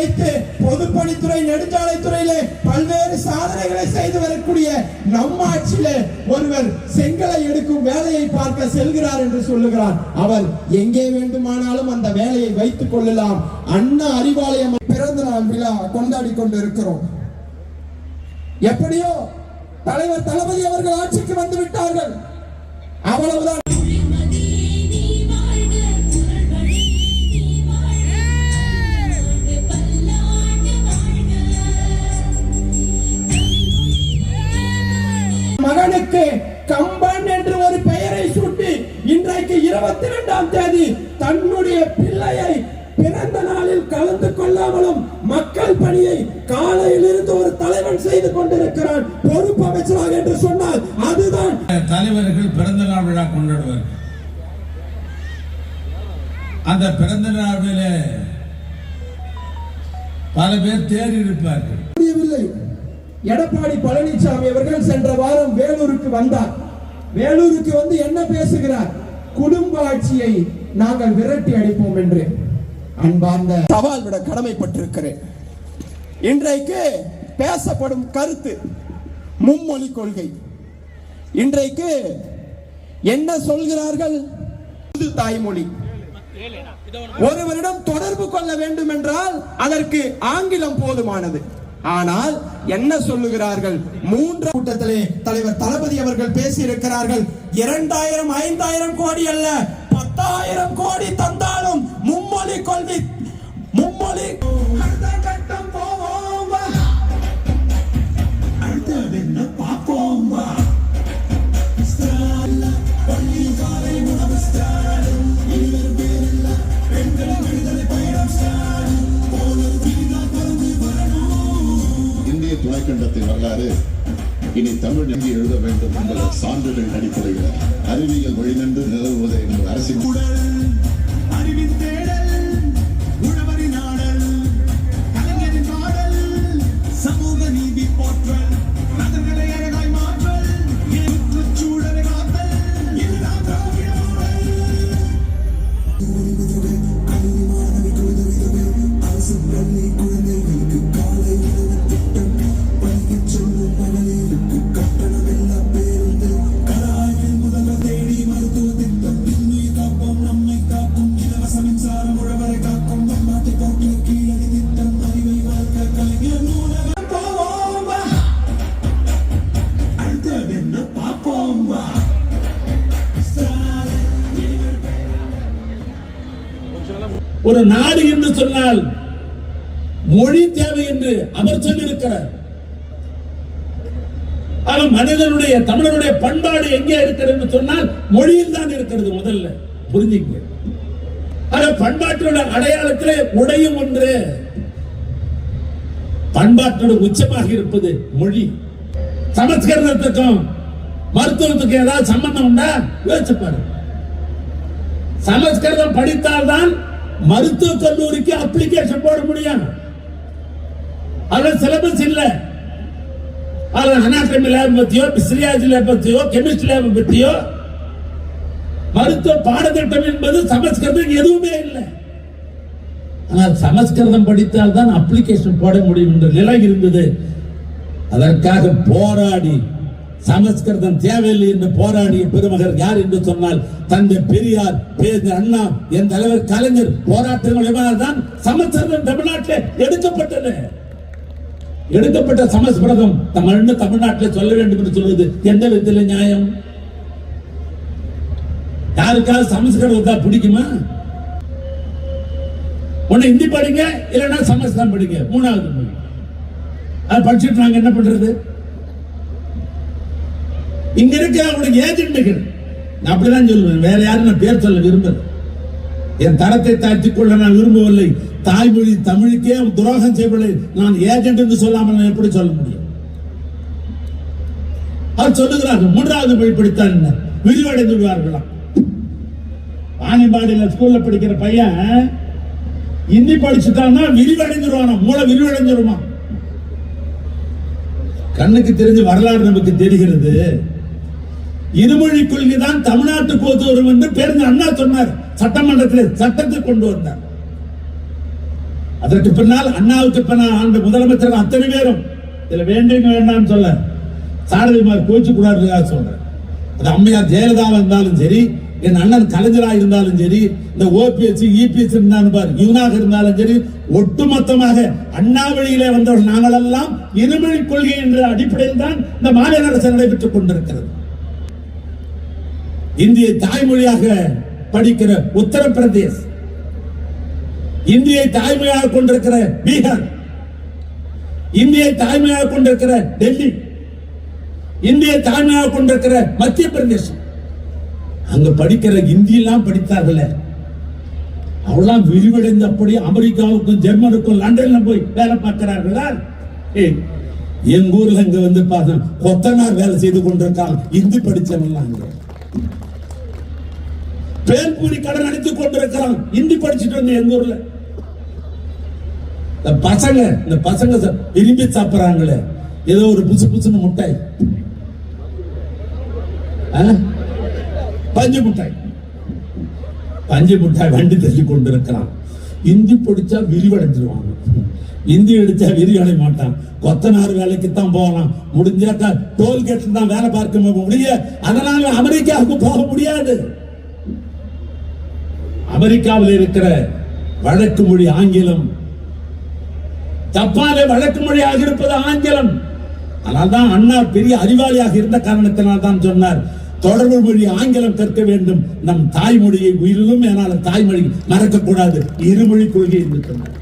வைத்து பொதுப்பணித்துறை நெடுஞ்சாலைத்துறையிலே பல்வேறு சாதனைகளை செய்து வரக்கூடிய நம்ம ஆட்சியிலே ஒருவர் செங்கலை எடுக்கும் வேலையை பார்க்க செல்கிறார் என்று சொல்லுகிறார். அவர் எங்கே வேண்டுமானாலும் அந்த வேலையை வைத்துக் கொள்ளலாம். அண்ணா அறிவாலயம் பிறந்த நாள் விழா கொண்டாடி கொண்டு இருக்கிறோம் எப்படியோ தலைவர் தளபதி அவர்கள் ஆட்சிக்கு வந்து விட்டார்கள். அவ்வளவுதான். இருபத்தி இரண்டாம் தேதி தன்னுடைய பிள்ளையை பிறந்த நாளில் கலந்து கொள்ளாமலும் மக்கள் பணியை காலையில் இருந்து ஒரு தலைவன் செய்து கொண்டிருக்கிறான். பொறுப்பு அமைச்சராக என்று சொன்னால் அதுதான். தலைவர்கள் பிறந்த நாள் விழா கொண்டாடுவார் அந்த பிறந்த நாளில பல பேர் தேறி இருப்பார்கள். முடியவில்லை. எடப்பாடி பழனிசாமி அவர்கள் சென்ற வாரம் வேலூருக்கு வந்தார். வேலூருக்கு வந்து என்ன பேசுகிறார்? குடும்ப ஆட்சியை நாங்கள் விரட்டி அடிப்போம் என்று அன்பார்ந்த சவால் விட கடமைப்பட்டிருக்கிறேன். இன்றைக்கு பேசப்படும் கருத்து மும்மொழி கொள்கை. இன்றைக்கு என்ன சொல்கிறார்கள்? புது தாய்மொழி. ஒருவரிடம் தொடர்பு கொள்ள வேண்டும் என்றால் அதற்கு ஆங்கிலம் போதுமானது. ஆனால் என்ன சொல்லுகிறார்கள்? மூன்று கூட்டத்திலே தலைவர் தளபதி அவர்கள் பேசி இருக்கிறார்கள் இரண்டாயிரம் ஐந்தாயிரம் கோடி அல்ல பத்தாயிரம் கோடி தந்தாலும் மும்மொழி கொள்கை மும்மொழி இந்திய வரலாறு இனி தமிழ் எழுதி எழுத வேண்டும் என்ற சான்றுகள் அடிப்படையில் அறிவியல் வழிநின்று நிலவுவதை நமது அரசின் ஒரு நாடு என்று சொன்னால் மொழி தேவை என்று அவர் சொல்லியிருக்கிறார். அவன் மனிதனுடைய தமிழனுடைய பண்பாடு எங்கே இருக்கிறது என்று சொன்னால் மொழியில் தான் இருக்கிறது முதல்ல. புரிஞ்சுங்க ஆனா பண்பாட்டோட அடையாளத்திலே உடையும் ஒன்று பண்பாட்டோட உச்சமாக இருப்பது மொழி. சமஸ்கிருதத்துக்கும் மருத்துவத்துக்கும் ஏதாவது சம்பந்தம் உண்டா? யோசிச்சு பாருங்க. சமஸ்கிருதம் படித்தால்தான் மருத்துவ கல்லூரிக்கு அப்ளிகேஷன் போட முடியும் அதுல சிலபஸ் இல்லை. அதுல அனாட்டமி லேப் பத்தியோ பிசியாஜி லேப் பத்தியோ கெமிஸ்ட்ரி லேப் பத்தியோ மருத்துவ பாடத்திட்டம் என்பது சமஸ்கிருதம் எதுவுமே இல்லை. ஆனால் சமஸ்கிருதம் படித்தால் தான் அப்ளிகேஷன் போட முடியும் என்ற நிலை இருந்தது. அதற்காக போராடி சமஸ்கிருதம் தேவையில்லை என்று போராடிய பெருமகர் யார் என்று சொன்னால் தந்தை பெரியார் பேருந்து அண்ணா என் தலைவர் கலைஞர் போராட்டங்கள் தான் சமஸ்கிருதம் தமிழ்நாட்டில் எடுக்கப்பட்டது. எடுக்கப்பட்ட சமஸ்கிருதம் தமிழ்னு தமிழ்நாட்டில் சொல்ல வேண்டும் என்று சொல்வது எந்த விதத்தில் நியாயம்? யாருக்காவது சமஸ்கிருதத்தை பிடிக்குமா? ஒண்ணு ஹிந்தி படிங்க இல்லைன்னா சமஸ்கிருதம் படிங்க மூணாவது மொழி. அது படிச்சுட்டு நாங்க என்ன பண்றது? இங்க இருக்க அவனுக்கு ஏஜெண்டுகள் நான் அப்படிதான் சொல்லுவேன் வேற யாரும் நான் பேர் சொல்ல விரும்பல. என் தரத்தை தாழ்த்திக் கொள்ள நான் விரும்பவில்லை. தாய்மொழி தமிழுக்கே துரோகம் செய்யவில்லை. நான் ஏஜென்ட் என்று சொல்லாமல் நான் எப்படி சொல்ல முடியும்? அவர் சொல்லுகிறார்கள் மூன்றாவது மொழி படித்தால் என்ன? விரிவடைந்து விடுவார்களாம் வாணிபாடியில ஸ்கூல்ல படிக்கிற பையன் இந்தி படிச்சுட்டான்னா விரிவடைஞ்சிருவானா மூளை விரிவடைஞ்சிருமா? கண்ணுக்கு தெரிஞ்ச வரலாறு நமக்கு தெரிகிறது. இருமொழி கொள்கைதான் தான் தமிழ்நாட்டுக்கு வரும் என்று பேருந்து அண்ணா சொன்னார். சட்டமன்றத்தில் சட்டத்தை கொண்டு வந்தார். அதற்கு பின்னால் அண்ணாவுக்கு பின்னால் ஆண்ட முதலமைச்சர் அத்தனை பேரும். இதுல வேண்டும் வேண்டாம்னு சொல்ல சாரதிமார் கோச்சு கூடாதுக்காக சொல்றேன். அது அம்மையார் ஜெயலலிதா இருந்தாலும் சரி என் அண்ணன் கலைஞராக இருந்தாலும் சரி இந்த ஓபிஎஸ் இபிஎஸ் இருந்தாலும் பாரு இவனாக இருந்தாலும் சரி ஒட்டுமொத்தமாக அண்ணா வழியிலே வந்தவர்கள் நாங்கள் எல்லாம் இருமொழி கொள்கை என்ற அடிப்படையில் தான் இந்த மாநில அரசு நடைபெற்றுக் கொண்டிருக்கிறது. இந்திய தாய்மொழியாக படிக்கிற உத்தரப்பிரதேஷ் இந்தியை தாய்மையாக கொண்டிருக்கிற பீகார் இந்தியை தாய்மையாக கொண்டிருக்கிற டெல்லி இந்தியை தாய்மையாக கொண்டிருக்கிற மத்திய பிரதேசம் அங்க படிக்கிற இந்தியெல்லாம் படித்தார்கள். அவெல்லாம் விரிவடைந்து அப்படி அமெரிக்காவுக்கும் ஜெர்மனுக்கும் லண்டன்ல போய் வேலை பார்க்கிறார்களா? ஏய், எங்க ஊர்ல இங்க வந்து பார்த்தோம் கொத்தனார் வேலை செய்து கொண்டிருக்காங்க இந்தி படிச்சவங்க அங்க. பேல்பூரி கடன் அடித்துக் கொண்டிருக்கிறான். இந்தி படிச்சுட்டு வந்து எங்க ஊர்ல. இந்த பசங்க இந்த பசங்க விரும்பி சாப்பிடுறாங்களே. ஏதோ ஒரு புசு புசுன்னு முட்டாய். பஞ்சு முட்டாய். பஞ்சு முட்டாய் வண்டி தள்ளி கொண்டிருக்கிறான். இந்தி பிடிச்சா விரிவடைஞ்சிருவாங்க. இந்தி அடிச்சா விரிவடை மாட்டான். கொத்தனார் வேலைக்கு தான் போகலாம் முடிஞ்சாக்கா டோல்கேட்ல தான் வேலை பார்க்க முடிய அதனால அமெரிக்காவுக்கு போக முடியாது. அமெரிக்காவில் இருக்கிற வழக்கு மொழி ஆங்கிலம். ஜப்பானிலே வழக்கு மொழியாக இருப்பது ஆங்கிலம். அதனால்தான் அண்ணா பெரிய அறிவாளியாக இருந்த காரணத்தினால் தான் சொன்னார் தொடர்பு மொழி ஆங்கிலம் கற்க வேண்டும். நம் தாய்மொழியை உயிரிலும் என்னால் தாய்மொழி மறக்க கூடாது இருமொழி கொள்கை என்று சொன்னார்.